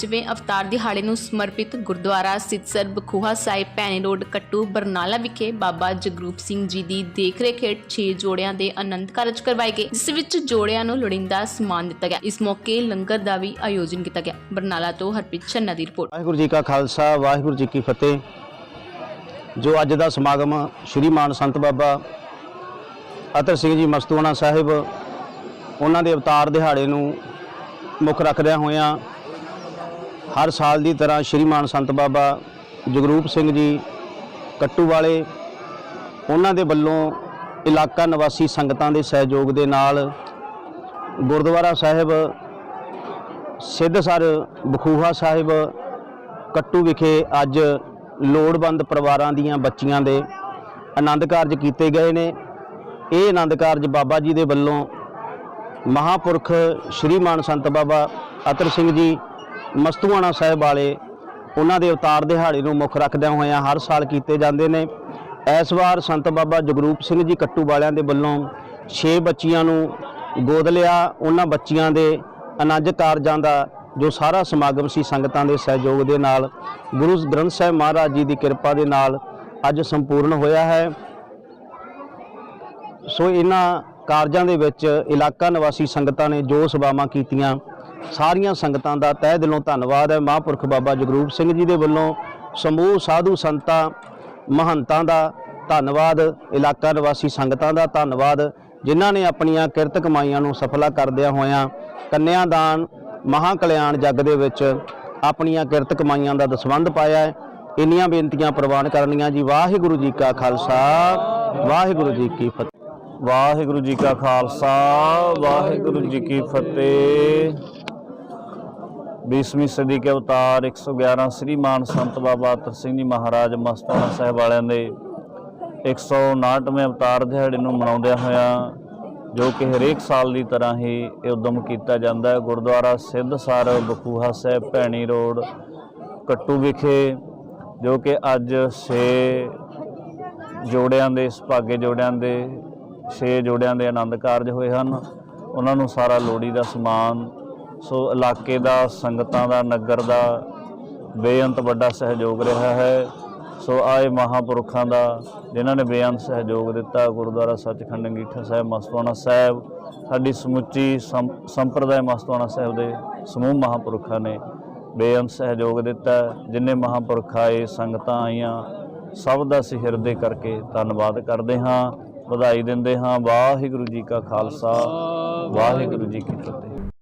ਜਿਵੇਂ ਅਵਤਾਰ ਦਿਹਾੜੇ ਨੂੰ ਸਮਰਪਿਤ ਗੁਰਦੁਆਰਾ ਸਿੱਧਸਰ ਬਖੂਹਾ ਸਾਹਿਬ, ਭੈਣੀ ਰੋਡ, ਕੱਟੂ, ਬਰਨਾਲਾ ਵਿਖੇ ਬਾਬਾ ਜਗਰੂਪ ਸਿੰਘ ਜੀ ਦੀ ਦੇਖਰੇਖ ਹੇਠ 6 ਜੋੜਿਆਂ ਦੇ ਅਨੰਦ ਕਾਰਜ ਕਰਵਾਏ ਗਏ, ਜਿਸ ਵਿੱਚ ਜੋੜਿਆਂ ਨੂੰ ਲੋੜੀਂਦਾ ਸਨਮਾਨ ਦਿੱਤਾ ਗਿਆ। ਇਸ ਮੌਕੇ ਲੰਗਰ ਦਾ ਵੀ ਆਯੋਜਨ ਕੀਤਾ ਗਿਆ। ਬਰਨਾਲਾ ਤੋਂ ਹਰਪ੍ਰੀਤ ਛੰਨਾ ਦੀ ਰਿਪੋਰਟ। ਵਾਹਿਗੁਰੂ ਜੀ ਕਾ ਖਾਲਸਾ, ਵਾਹਿਗੁਰੂ ਜੀ ਕੀ ਫਤਿਹ। ਜੋ ਅੱਜ ਦਾ ਸਮਾਗਮ ਸ਼੍ਰੀ ਮਾਨ ਸੰਤ ਬਾਬਾ ਅਤਰ ਸਿੰਘ ਜੀ ਮਸਤੂਆਣਾ ਸਾਹਿਬ, ਉਹਨਾਂ ਦੇ ਅਵਤਾਰ ਦਿਹਾੜੇ ਨੂੰ ਮੁੱਖ ਰੱਖਦਿਆਂ ਹੋਇਆਂ ਹਰ ਸਾਲ ਦੀ ਤਰ੍ਹਾਂ ਸ਼੍ਰੀ ਮਾਨ ਸੰਤ ਬਾਬਾ ਜਗਰੂਪ ਸਿੰਘ ਜੀ ਕੱਟੂ ਵਾਲੇ, ਉਹਨਾਂ ਦੇ ਵੱਲੋਂ ਇਲਾਕਾ ਨਿਵਾਸੀ ਸੰਗਤਾਂ ਦੇ ਸਹਿਯੋਗ ਦੇ ਨਾਲ ਗੁਰਦੁਆਰਾ ਸਾਹਿਬ, ਸਿੱਧਸਰ ਬਖੂਹਾ ਸਾਹਿਬ, ਕੱਟੂ ਵਿਖੇ ਅੱਜ ਲੋੜਵੰਦ ਪਰਿਵਾਰਾਂ ਦੀਆਂ ਬੱਚੀਆਂ ਦੇ ਆਨੰਦ ਕਾਰਜ ਕੀਤੇ ਗਏ ਨੇ। ਇਹ ਆਨੰਦ ਕਾਰਜ ਬਾਬਾ ਜੀ ਦੇ ਵੱਲੋਂ ਮਹਾਪੁਰਖ ਸ਼੍ਰੀ ਮਾਨ ਸੰਤ ਬਾਬਾ ਅਤਰ ਸਿੰਘ ਜੀ ਮਸਤੂਆਣਾ ਸਾਹਿਬ ਵਾਲੇ ਉਹਨਾਂ ਦੇ ਅਵਤਾਰ ਦਿਹਾੜੇ ਨੂੰ ਮੁੱਖ ਰੱਖਦਿਆਂ ਹੋਇਆਂ ਹਰ ਸਾਲ ਕੀਤੇ ਜਾਂਦੇ ਨੇ। ਇਸ ਵਾਰ ਸੰਤ ਬਾਬਾ ਜਗਰੂਪ ਸਿੰਘ ਜੀ ਕੱਟੂ ਵਾਲਿਆਂ ਦੇ ਵੱਲੋਂ 6 ਬੱਚੀਆਂ ਨੂੰ ਗੋਦ ਲਿਆ। ਉਹਨਾਂ ਬੱਚੀਆਂ ਦੇ ਅਨੰਜ ਕਾਰਜਾਂ ਦਾ ਜੋ ਸਾਰਾ ਸਮਾਗਮ ਸੀ ਸੰਗਤਾਂ ਦੇ ਸਹਿਯੋਗ ਦੇ ਨਾਲ, ਗੁਰੂ ਗ੍ਰੰਥ ਸਾਹਿਬ ਮਹਾਰਾਜ ਜੀ ਦੀ ਕਿਰਪਾ ਦੇ ਨਾਲ ਅੱਜ ਸੰਪੂਰਨ ਹੋਇਆ ਹੈ। ਸੋ ਇਹਨਾਂ ਕਾਰਜਾਂ ਦੇ ਵਿੱਚ ਇਲਾਕਾ ਨਿਵਾਸੀ ਸੰਗਤਾਂ ਨੇ ਜੋ ਸੇਵਾਵਾਂ ਕੀਤੀਆਂ। ਸਾਰੀਆਂ ਸੰਗਤਾਂ ਦਾ ਤਹਿ ਦਿਲੋਂ ਧੰਨਵਾਦ ਹੈ। ਮਹਾਂਪੁਰਖ ਬਾਬਾ ਜਗਰੂਪ ਸਿੰਘ ਜੀ ਦੇ ਵੱਲੋਂ ਸਮੂਹ ਸਾਧੂ ਸੰਤਾਂ, ਮਹੰਤਾਂ ਦਾ ਧੰਨਵਾਦ, ਇਲਾਕਾ ਨਿਵਾਸੀ ਸੰਗਤਾਂ ਦਾ ਧੰਨਵਾਦ, ਜਿਨ੍ਹਾਂ ਨੇ ਆਪਣੀਆਂ ਕਿਰਤ ਕਮਾਈਆਂ ਨੂੰ ਸਫਲਾ ਕਰਦਿਆਂ ਹੋਇਆਂ ਕੰਨਿਆਦਾਨ ਮਹਾਂ ਕਲਿਆਣ ਜੱਗ ਦੇ ਵਿੱਚ ਆਪਣੀਆਂ ਕਿਰਤ ਕਮਾਈਆਂ ਦਾ ਦਸਵੰਧ ਪਾਇਆ ਹੈ। ਇੰਨੀਆਂ ਬੇਨਤੀਆਂ ਪ੍ਰਵਾਨ ਕਰਨੀਆਂ ਜੀ। ਵਾਹਿਗੁਰੂ ਜੀ ਕਾ ਖਾਲਸਾ, ਵਾਹਿਗੁਰੂ ਜੀ ਕੀ ਫਤਿਹ। ਵਾਹਿਗੁਰੂ ਜੀ ਕਾ ਖਾਲਸਾ, ਵਾਹਿਗੁਰੂ ਜੀ ਕੀ ਫਤਿਹ। 20ਵੀਂ ਸਦੀ ਕੇ ਅਵਤਾਰ 111 ਸ੍ਰੀ ਮਾਨ ਸੰਤ ਬਾਬਾ ਅਤਰ ਸਿੰਘ ਜੀ ਮਹਾਰਾਜ ਮਸਤਾਨਾ ਸਾਹਿਬ ਵਾਲਿਆਂ ਦੇ 159ਵੇਂ ਅਵਤਾਰ ਦਿਹਾੜੇ ਨੂੰ ਮਨਾਉਂਦਿਆਂ ਹੋਇਆਂ, ਜੋ ਕਿ ਹਰੇਕ ਸਾਲ ਦੀ ਤਰ੍ਹਾਂ ਹੀ ਇਹ ਉਦਮ ਕੀਤਾ ਜਾਂਦਾ ਹੈ। ਗੁਰਦੁਆਰਾ ਸਿੱਧਸਰ ਬਖੂਹਾ ਸਾਹਿਬ, ਭੈਣੀ ਰੋਡ, ਕੱਟੂ ਵਿਖੇ, ਜੋ ਕਿ ਅੱਜ 6 ਜੋੜਿਆਂ ਦੇ, ਸੁਭਾਗੇ ਜੋੜਿਆਂ ਦੇ 6 ਜੋੜਿਆਂ ਦੇ ਆਨੰਦ ਕਾਰਜ ਹੋਏ ਹਨ। ਉਹਨਾਂ ਨੂੰ ਸਾਰਾ ਲੋੜੀ ਦਾ ਸਮਾਨ ਸੋ ਇਲਾਕੇ ਦਾ, ਸੰਗਤਾਂ ਦਾ, ਨਗਰ ਦਾ ਬੇਅੰਤ ਵੱਡਾ ਸਹਿਯੋਗ ਰਿਹਾ ਹੈ। ਸੋ ਆਏ ਮਹਾਪੁਰਖਾਂ ਦਾ, ਜਿਨ੍ਹਾਂ ਨੇ ਬੇਅੰਤ ਸਹਿਯੋਗ ਦਿੱਤਾ, ਗੁਰਦੁਆਰਾ ਸੱਚਖੰਡ ਅੰਗੀਠਾ ਸਾਹਿਬ, ਮਸਤਵਾਣਾ ਸਾਹਿਬ, ਸਾਡੀ ਸਮੁੱਚੀ ਸੰਪ- ਸੰਪਰਦਾਇ ਮਸਤਵਾਣਾ ਸਾਹਿਬ ਦੇ ਸਮੂਹ ਮਹਾਪੁਰਖਾਂ ਨੇ ਬੇਅੰਤ ਸਹਿਯੋਗ ਦਿੱਤਾ। ਜਿੰਨੇ ਮਹਾਪੁਰਖ ਆਏ, ਸੰਗਤਾਂ ਆਈਆਂ, ਸਭ ਦਾ ਅਸੀਂ ਹਿਰਦੇ ਕਰਕੇ ਧੰਨਵਾਦ ਕਰਦੇ ਹਾਂ, ਵਧਾਈ ਦਿੰਦੇ ਹਾਂ। ਵਾਹਿਗੁਰੂ ਜੀ ਕਾ ਖਾਲਸਾ, ਵਾਹਿਗੁਰੂ ਜੀ ਕੀ ਫਤਿਹ।